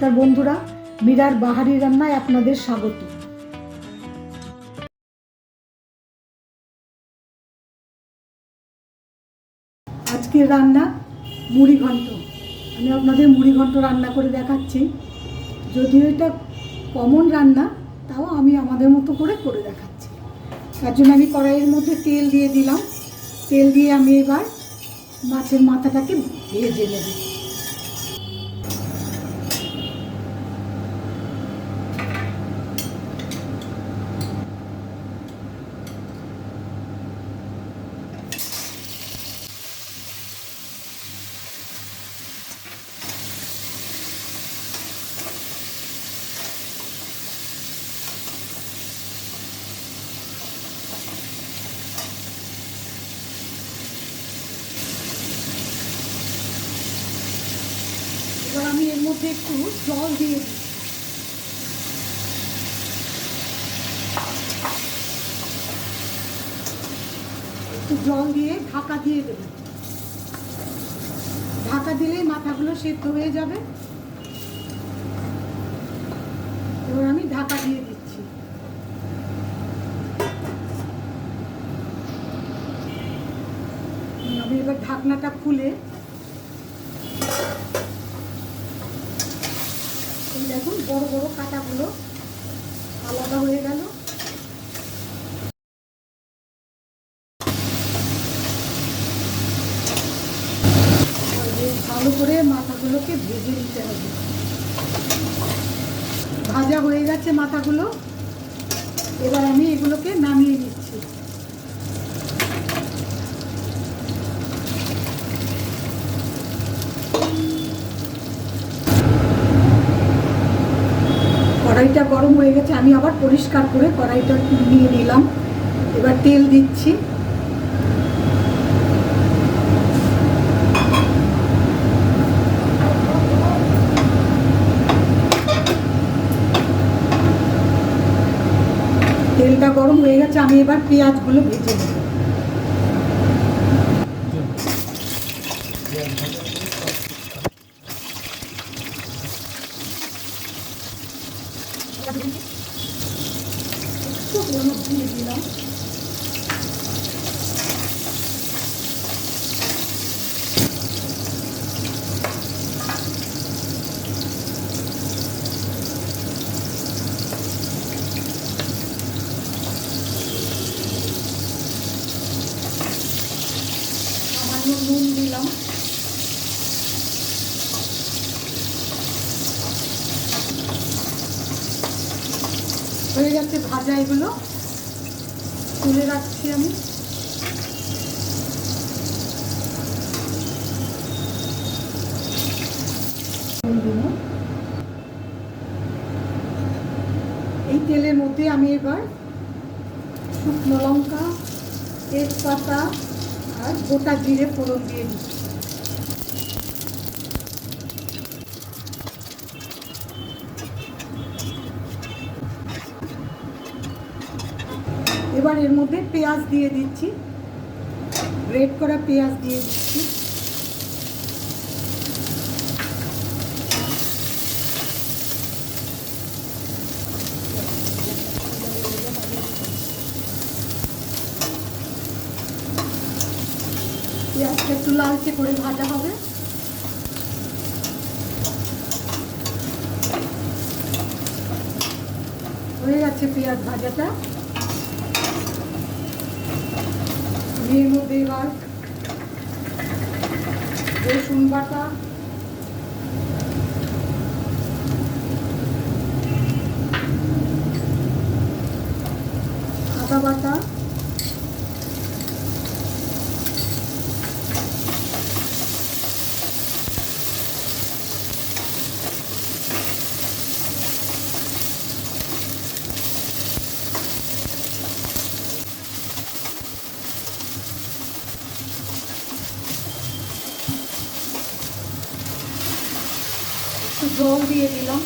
নমস্কার বন্ধুরা, মীরার বাহারি রান্নায় আপনাদের স্বাগত। আজকের রান্না মুড়ি ঘন্ট। আমি আপনাদের মুড়ি ঘন্ট রান্না করে দেখাচ্ছি। যদিও এটা কমন রান্না, তাও আমি আমাদের মতো করে করে দেখাচ্ছি। তার জন্য আমি কড়াইয়ের মধ্যে তেল দিয়ে দিলাম। তেল দিয়ে আমি এবার মাছের মাথাটাকে ভেজে নেব এবার আমি এর মধ্যে একটু জল দিয়ে দিই। একটু জল দিয়ে ঢাকা দিয়ে দেবো। ঢাকা দিলেই মাথাগুলো সেদ্ধ হয়ে যাবে। এবার আমি ঢাকা দিয়ে দিচ্ছি। আমি এবার ঢাকনাটা খুলে দেখুন, বড় বড় কাটাগুলো আলাদা হয়ে গেল। ভালো করে মাথাগুলোকে ভেজে নিতে হবে। ভাজা হয়ে গেছে মাথাগুলো। এবার আমি এগুলোকে নামিয়ে নিচ্ছি। কড়াইটা গরম হয়ে গেছে, আমি আবার পরিষ্কার করে কড়াইটা নিয়ে নিলাম। এবার তেল দিচ্ছি। তেলটা গরম হয়ে গেছে, আমি এবার পেঁয়াজগুলো ভেজে নেব একটু হলুদ দিয়ে দিলাম সামান্য নুন দিলাম হয়ে গেছে ভাজা এগুলো। তুলে রাখছি আমি। এই তেলের মধ্যে আমি এবার শুকনো লঙ্কা, তেজপাতা আর গোটা জিরে ফোড়ন দিয়ে দিচ্ছি। এর মধ্যে পেঁয়াজ দিয়ে দিচ্ছি। গ্রেট করা পেঁয়াজ দিয়ে দিচ্ছি। পেঁয়াজটা একটু লালচে করে ভাজা হবে। হয়ে যাচ্ছে পেঁয়াজ ভাজাটা। এর মধ্যে এবার রসুন বাটা আদা বাটা জল দিয়ে দিলাম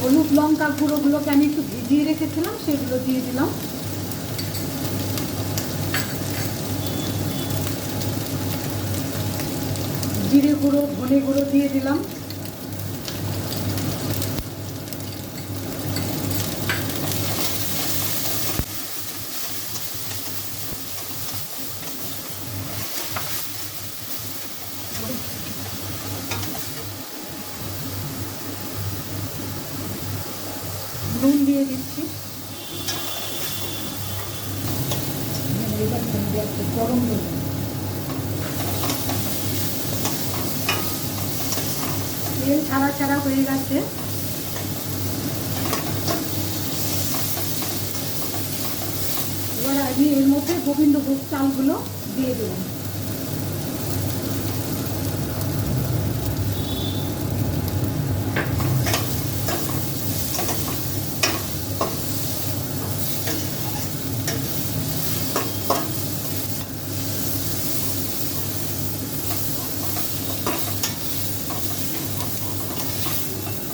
হলুদ লঙ্কা গুঁড়োগুলোকে আমি একটু ভিজিয়ে রেখেছিলাম, সেগুলো দিয়ে দিলাম। জিরে গুঁড়ো, ধনে গুঁড়ো দিয়ে দিলাম। নুন দিয়ে দিচ্ছি। গরম তেল ছাড়া ছাড়া হয়ে গেছে। এবার আমি এর মধ্যে গোবিন্দভোগ চালগুলো দিয়ে দেবো।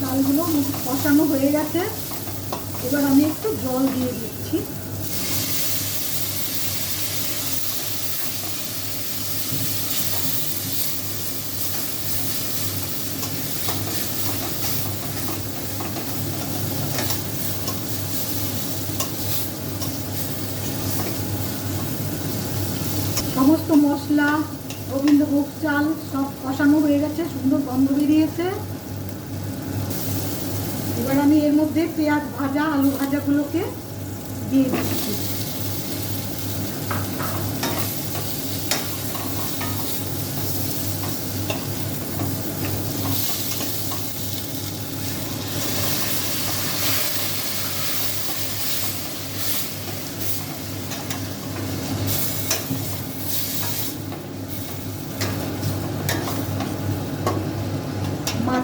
চালগুলো কষানো হয়ে গেছে। এবার আমি একটু জল দিয়ে দিচ্ছি। গোবিন্দভোগ চাল সব কষানো হয়ে গেছে, সুন্দর গন্ধ বেরিয়েছে। এবার আমি এর মধ্যে পেঁয়াজ ভাজা, আলু ভাজাগুলোকে দিয়ে দিচ্ছি।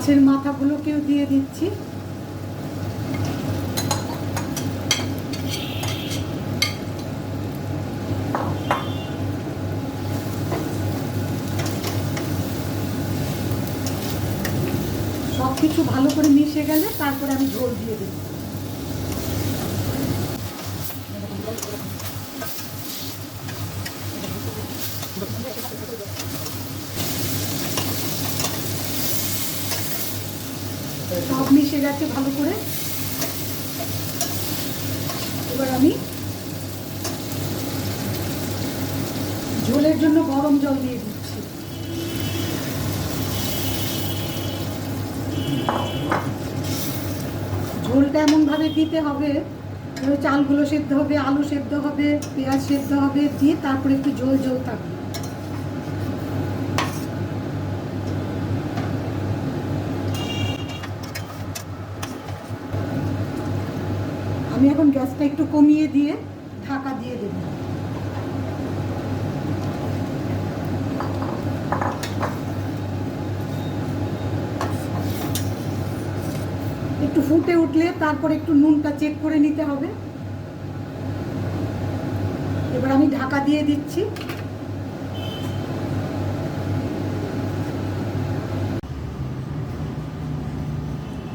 মাছের মাথাগুলোকেও দিয়ে দিচ্ছি। সবকিছু ভালো করে মিশে গেলে তারপরে আমি ঝোল দিয়ে দেবো সব মিশে গেছে ভালো করে। এবার আমি ঝোলের জন্য গরম জল দিয়ে দিচ্ছি। ঝোলটা এমনভাবে দিতে হবে চালগুলো সেদ্ধ হবে, আলু সেদ্ধ হবে, পেঁয়াজ সেদ্ধ হবে, দিয়ে তারপরে একটু ঝোল ঝোল থাকবে। আমি এখন গ্যাসটা একটু কমিয়ে দিয়ে ঢাকা দিয়ে দেব। একটু ফুটে উঠলে তারপর একটু নুনটা চেক করে নিতে হবে। এবার আমি ঢাকা দিয়ে দিচ্ছি।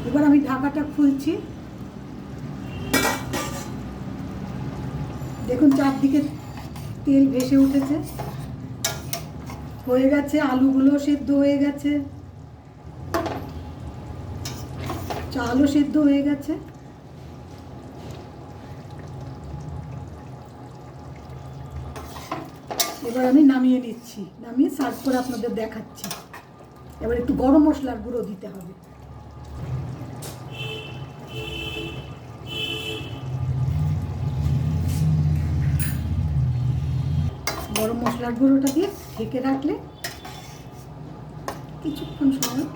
এবার আমি ঢাকাটা খুলছি। দেখুন চারদিকে তেল ভেসে উঠেছে। হয়ে গেছে, আলুগুলো সেদ্ধ হয়ে গেছে। চালও সেদ্ধ হয়ে গেছে। এবার আমি নামিয়ে নিচ্ছি, নামিয়ে সার্ভ করে আপনাদের দেখাচ্ছি। এবার একটু গরম মশলার গুঁড়ো দিতে হবে। গরম মশলার গুঁড়োটা দিয়ে ঢেকে রাখলে কিছুক্ষণ সময়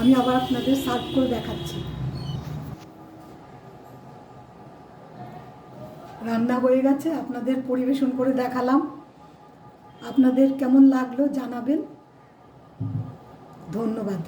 আমি আবার আপনাদের সার্ভ করে দেখাচ্ছি। রান্না হয়ে গেছে, আপনাদের পরিবেশন করে দেখালাম। আপনাদের কেমন লাগল জানাবেন। ধন্যবাদ।